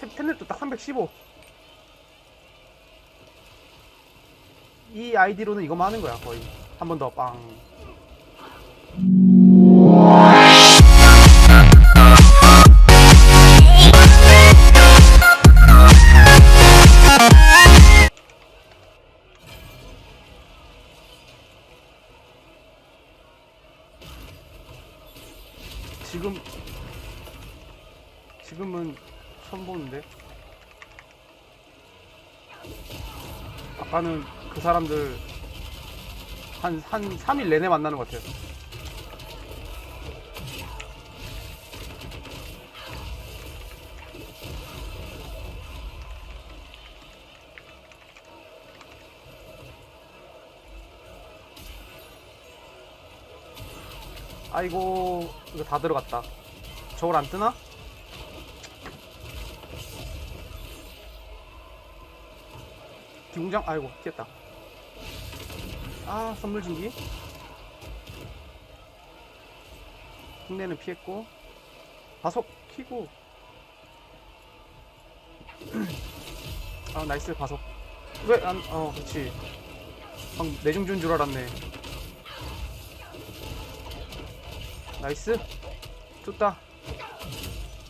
탭, 탭넷도 딱 315. 이 아이디로는 이거만 하는 거야, 거의. 한 번 더 빵. 지금 지금은 처음 보는데? 아까는 그 사람들 한, 한 3일 내내 만나는 것 같아요. 아이고 이거 다 들어갔다. 저걸 안 뜨나? 기공장 아이고 깼다. 아 선물 진기 흉내는 피했고 바속 키고. 아 나이스 바속 왜안 어 그렇지 방 내중 준 줄 알았네. 나이스. tus다.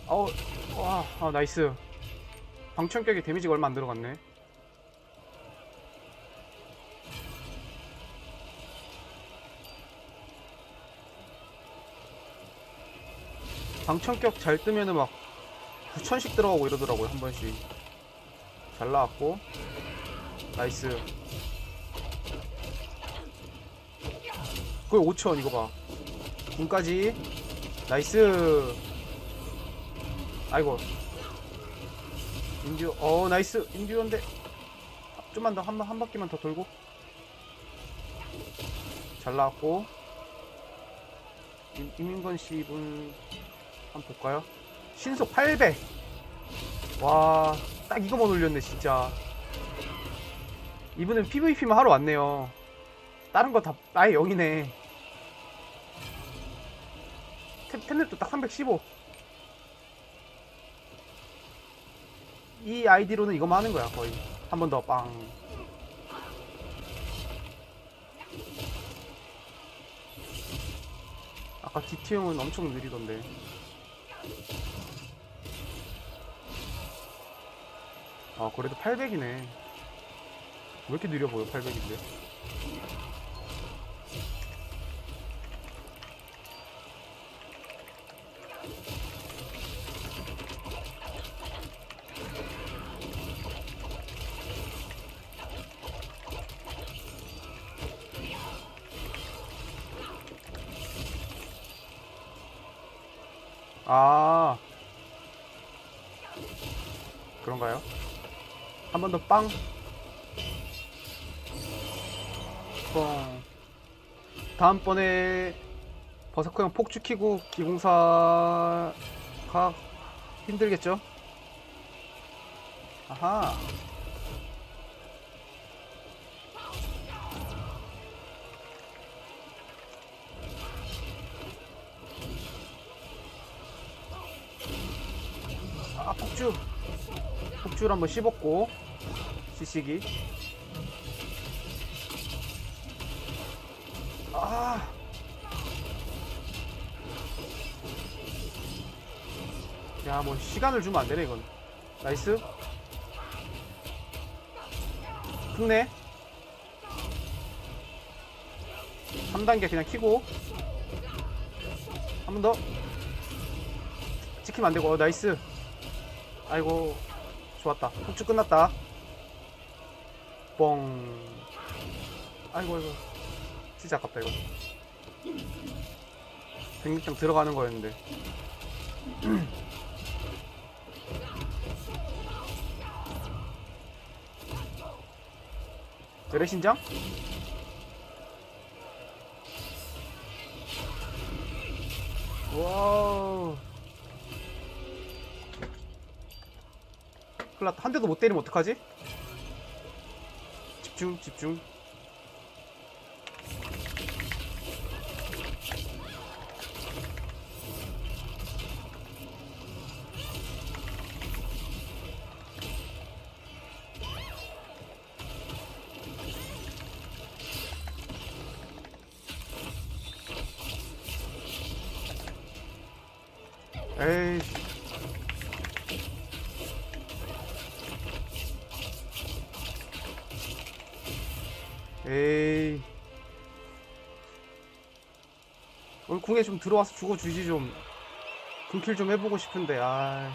어우 와 아, 나이스. 방천격에 데미지가 얼마 안 들어갔네 방천격 잘 뜨면은 막 9천씩 들어가고 이러더라고요 한 번씩. 잘 나왔고. 나이스. 그게 5천 이거 봐. 군까지. 나이스. 아이고. 인듀 어 나이스. 인듀어인데. 좀만 더 한 한 바퀴만 더 돌고. 잘 나왔고. 임- 임인건 씨분 한번 볼까요? 신속 800 와 딱 이거만 올렸네 진짜 이분은 PVP만 하러 왔네요 다른 거 다 아예 0이네 탭, 탭넷도 딱 315. 이 아이디로는 이거만 하는 거야, 거의. 한 번 더 빵. 아까 DT형은 엄청 느리던데. 아, 그래도 800이네. 왜 이렇게 느려 보여, 800인데? 아 그런가요? 한 번 더 빵. 뻥. 다음번에 버서커 형 폭주 키고 기공사가 힘들겠죠? 아하. 폭주 폭주를 한번 씹었고 시식이 아 야, 뭐, 시간을 주면 안 되네, 이건. 나이스. 흑내. 3단계 그냥 키고. 한 번 더. 찍히면 안 되고, 어, 나이스. 아이고, 좋았다. 폭주 끝났다. 뻥. 아이고, 아이고. 진짜 아깝다, 이거. 100장 들어가는 거였는데. 드레신장? 와우. 큰일 났다. 한 대도 못 때리면 어떡하지? 집중, 집중. 에이 에이. 오늘 궁에 좀 들어와서 죽어주지 좀. 군킬 좀 해보고 싶은데, 아.